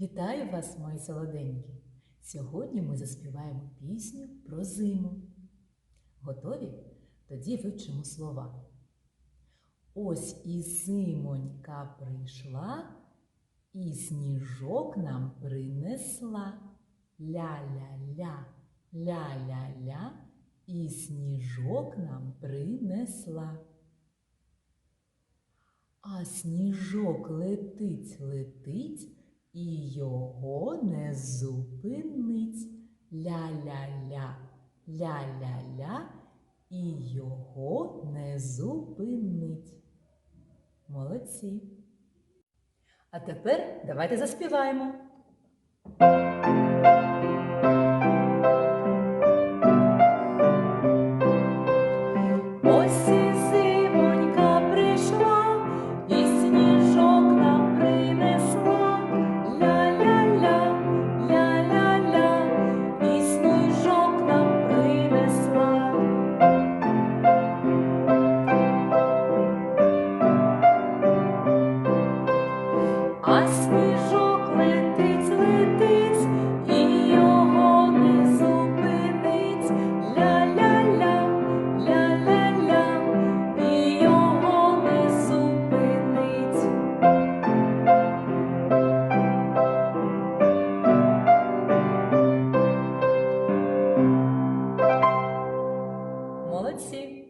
Вітаю вас, мої солоденькі! Сьогодні ми заспіваємо пісню про зиму. Готові? Тоді вивчимо слова. Ось і зимонька прийшла, і сніжок нам принесла. Ля-ля-ля, ля-ля-ля, і сніжок нам принесла. А сніжок летить, летить, і його не зупинить. Ля-ля-ля, ля-ля-ля, і його не зупинить. Молодці. А тепер давайте заспіваємо. сніжок летить, летить, і його не зупинить. Ля-ля-ля, леля, і його не зупинить. Молодці.